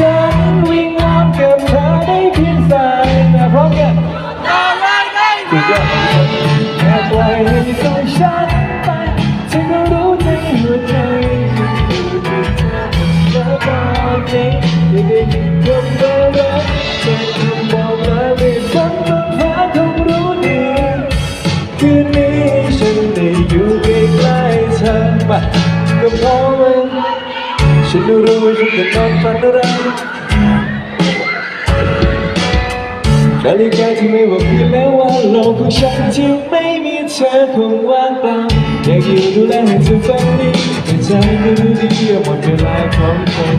ฉันวิ่งวอนกับเธอได้เพียงสายตาพร้อมกันสุดยอดแค่ปล่อยให้ตัวฉันไปเธอก็รู้ในหัวใจอยู่ที่เธอแล้วตอนนี้ยังได้ยินคำว่ารักเธอคำบอกลาไม่ฝันบนฟ้าคงรู้ดีคืนนี้ฉันได้อยู่ใกล้ๆเธอมาก็เพราะว่า ฉันรู้ว่าฉันจะนอนฝันอะไรนาฬิกาที่ไม่บอกพี่แล้วว่าโลกของฉันที่ไม่มีเธอคงว่างเปล่าอยากอยู่ดูแลให้เธอฝันดีแต่ใจก็รู้ดีว่าหมดเวลาของฉัน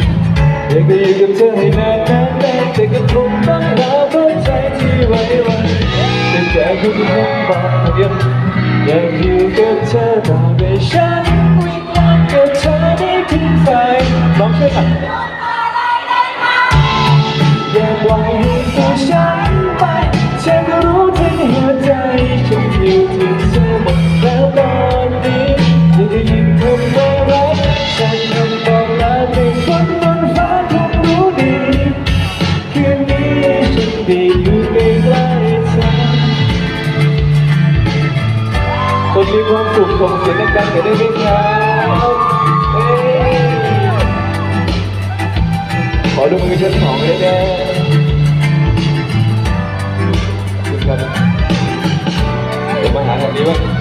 อยากจะอยู่กับเธอให้นานนานนานแต่ก็คงต้องรอเพราะใจที่ไว้วันแต่ใจก็คงบอกยังอยากอยู่กับเธอต่อไปฉันวิงวอนกับเธอได้เพียงฝ่าย ลองช่วยกันอย่าปล่อยให้ตัวฉันไปเธอก็รู้ที่หัวใจฉันอยู่ที่เธอหมดแล้วตอนนี้ยังได้ยินคำว่ารักฉันคำบอกลาในฝันบนฟ้าคงรู้ดีคืนนี้ฉันได้อยู่ใกล้ๆเธอคนมีความสุขส่งเสียงดังๆกันได้ไหมครับ ยว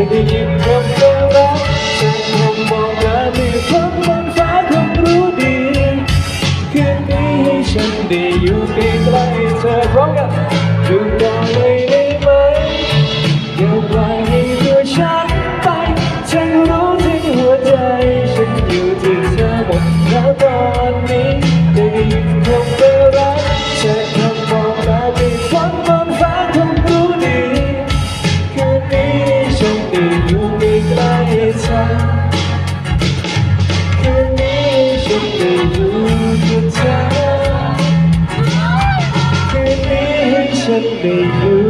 อยากได้ยินคำว่ารักฉันคงบอกลาไม่พบบนฟ้าคงรู้ดีคืนนี้ให้ฉันได้อยู่ใกล้ๆเธอร้องกัน เธอคืนนี้ให้ฉันได้อยู่